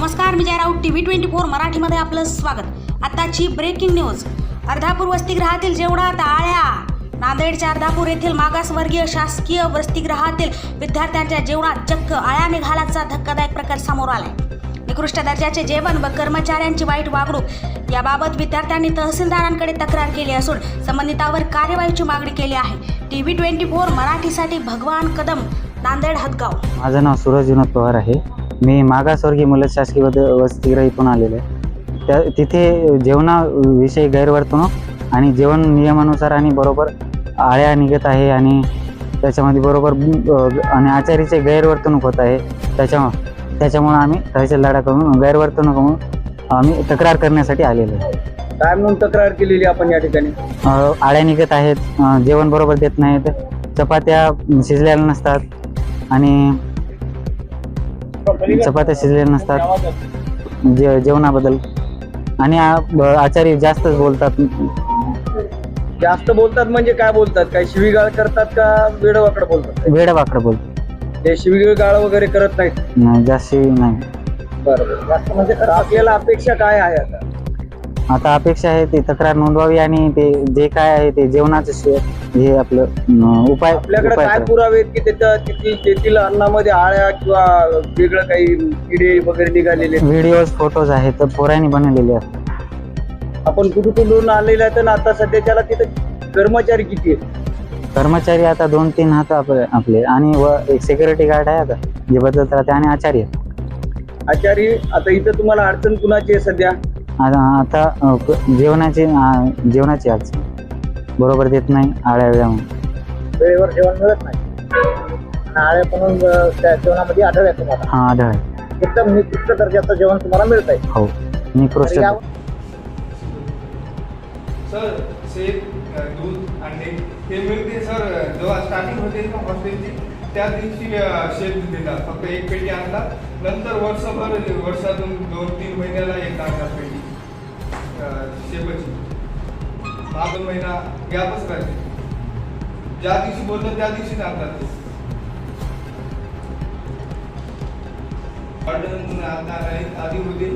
नमस्कार मी Raut T V twenty four मराठीमध्ये आपलं स्वागत. आताची ब्रेकिंग न्यूज अर्धापूर वसतिगृहातील जेवणात आळ्या नांदेडच्या अर्धापूर येथील मागासवर्गीय शासकीय वसतिगृहातील विद्यार्थ्यांच्या जेवणात चक्क आळ्या निघाल्याचा धक्कादायक प्रकार समोर आलाय. निकृष्ट दर्जाचे जेवण व कर्मचाऱ्यांची वाईट वागणूक याबाबत विद्यार्थ्यांनी तहसीलदारांकडे तक्रार केली असून संबंधितावर कार्यवाहीची मागणी केली आहे. टी व्ही ट्वेंटी फोर मराठीसाठी भगवान कदम नांदेड हदगाव. माझं नाव सूरज विनोद पवार आहे. मी मागासवर्गीय मुलं शासकीय वद वसतिगृह इथून आलेलो आहे. त्या तिथे जेवणाविषयी गैरवर्तणूक आणि जेवण नियमानुसार आणि बरोबर आळ्या निघत आहे आणि त्याच्यामध्ये बरोबर आणि आचारीचे गैरवर्तणूक होत आहे. त्याच्या त्याच्यामुळं आम्ही तहसीलदाराकडून गैरवर्तणूक म्हणून आम्ही तक्रार करण्यासाठी आलेलो आहे. काय म्हणून तक्रार केलेली आपण या ठिकाणी? आळ्या निघत आहेत जेवण बरोबर देत नाहीत चपात्या शिजलेल्या नसतात आणि चपात्या शिजलेल्या नसतात. जे जेवणाबद्दल. आणि आ- ब- आचार्य जास्तच बोलतात. जास्त बोलतात म्हणजे काय बोलतात? काय शिवीगाळ करतात का वेडवाकड बोलतात? वेडवाकडं बोलतात. ते शिवीगाळ वगैरे करत नाहीत? नाही जास्त नाही. बरोबर जास्त म्हणजे आपल्याला अपेक्षा काय आहे आता? आता अपेक्षा आहे ते तक्रार नोंदवावी आणि ते जे काय आहे ते जेवणाचं शे- हे आपलं अं, उपाय आपल्याकडे उपाय काय करा. पुरावे आहेत की तिथं तिथील तेथील अन्नामध्ये आळ्या किंवा वेगळं काही किडे वगैरे निघालेले आहेत? व्हिडिओज फोटोज आहेत तर पोरांनी बनवलेले आहेत आपण कुठून कुठून आणलेले आहेत आणि आता सध्याच्याला तिथं कर्मचारी किती आहेत कर्मचारी आता दोन तीन हात आपले आपले आणि व एक सिक्युरिटी गार्ड आहे आता जे बदलत राहते आणि आचार्य आचारी आता इथं तुम्हाला अडचण कुणाची आहे सध्या आता आता अं, क- जेवणाची जेवणाची आज. बरोबर देत नाही आळ्या वेळा वेळेवर जेवण मिळत नाही. आळ्या पण त्या जेवणामध्ये आढळल्या तुम्हाला हा आढळ. एकदम निकृष्ट दर्जाचं जेवण तुम्हाला मिळत आहे. हो निकृष्ट तर या- सर शेत अ, दूध अंडे हे मिळते सर. जेव्हा स्टार्टिंग होते ना हॉस्टेलची त्या दिवशी अ, शेत देतात. फक्त एक पेटी आणतात. नंतर वर्षभर वर्षातून दोन तीन महिन्याला एक पेटी. अ, हा दोन महिना गॅपच राहते. ज्या दिवशी बोलतात त्या दिवशीच आणतात ते. ऑर्डर आता नाही आधी होते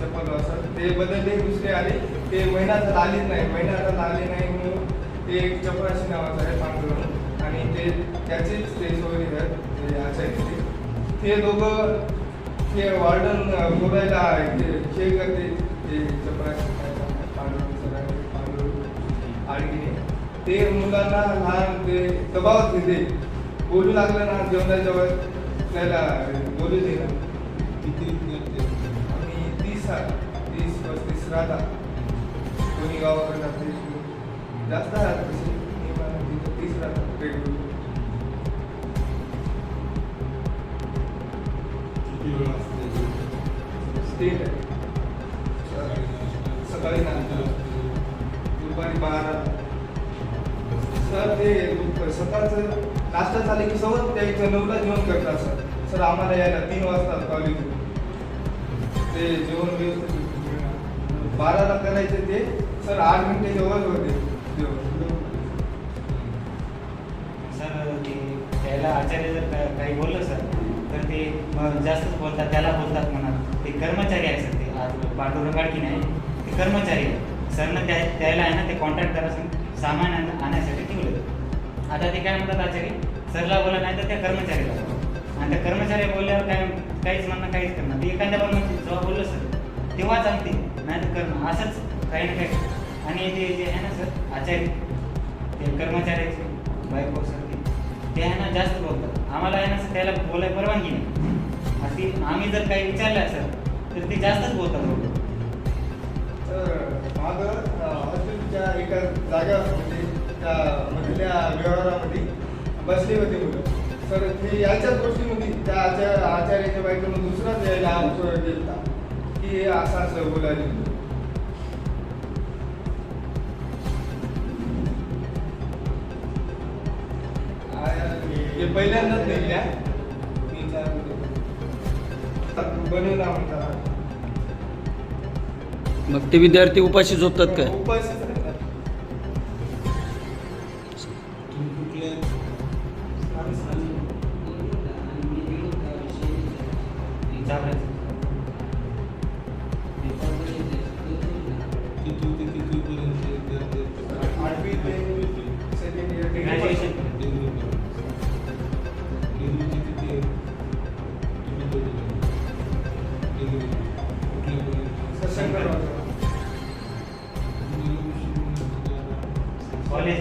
चप्पल असं ते बदलले दुसरे आले. ते महिन्यात आलेच नाही. महिन्यात आले नाही म्हणून ते एक चपराशी नावाचं आहे पांढरं आणि ते त्याचेच ते सोयरी आहेत ते आचार्य ते. दोघं ते वॉर्डन बोलायला हे करते. ते चपराशी पांढरं पांढरं आणि ते मुलांना लहान ते दबावात घेते. बोलू लागलं ना जेवणाच्या वेळेस त्याला बोलू दे ना. किती आम्ही तीस तीस पस्तीस राहतात कोणी गावाकडे जाते जास्त राहतात तसे. तीस राहतात स्टेट आहे. सकाळचं नाश्ता झाले की सवत त्या इथं नऊला जेवण करतात सर. सर आम्हाला यायला तीन वाजता कॉलेज ते जेवण व्यवस्थित बाराला करायचे ते सर आठ मिनिटे जेवण होते जेवण. सर ते त्याला आचार्य जर काही बोललं सर तर ते जास्तच बोलतात त्याला बोलतात म्हणा. ते कर्मचारी आहे सर ते. आज पांडुरंग गाडकी नाही. ते कर्मचारी आहे सरनं त्या त्याला आहे ना ते कॉन्टॅक्ट करा सामान आण- आणण्यासाठी ठेवलं आता ते काय म्हणतात आचार्य सरला बोला नाही तर त्या कर्मचारीला आणि त्या कर्मचारी बोलल्यावर काय काहीच म्हणणं काहीच करणार ते एखाद्या पण म्हणते जेव्हा बोललं सर तेव्हाच आणते नाही तर करणं असंच काही ना काही. आणि ते जे आहे ना सर आचार्य ते कर्मचाऱ्याचे बायको सर ते आहे ना जास्त बोलतात. आम्हाला आहे ना सर त्याला बोलाय परवानगी नाही. आम्ही जर काही विचारलं सर तर ते जास्तच बोलतात तर मागं हॉस्पिटलच्या एका जागा म्हणजे मधल्या व्यवहारामध्ये बसले होते मुलं. सर ते याच्याच गोष्टीमध्ये त्या आचार आचार्याच्या बायकोनं दुसराच यायला आमचं गेलता. की असं असं बोलायला हे? पहिल्यांदाच निघल्या तीन चार बनवला म्हणतात मग ते विद्यार्थी उपाशी झोपतात काय? उपाशीच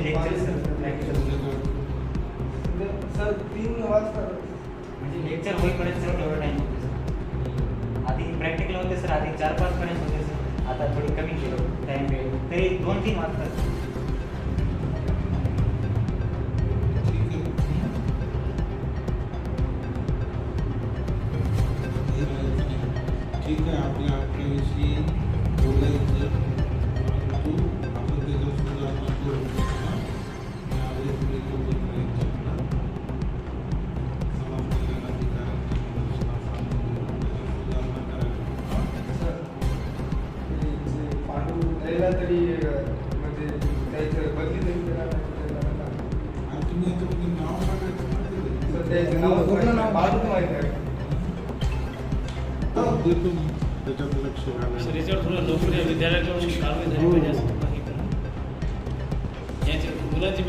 लेक्चर सर लेक्चर सर तीन वाजता म्हणजे लेक्चर होईपर्यंत सर तेवढा टाइम आधी प्रॅक्टिकल होते सर आधी चार पाच पर्यंत होते सर आता थोडी कमी केलं टाईम वेळ तरी दोन तीन वाजतात. त्याला तरी म्हणजे त्याचं बदली तरी त्याला. आणि तुम्ही याच्यामध्ये नाव. सर त्याचं नाव पूर्ण नाव बाजूच माहिती आहे त्याच्यात लक्ष याच्यावर थोडं कारवाई झाली पाहिजे असं मुलांची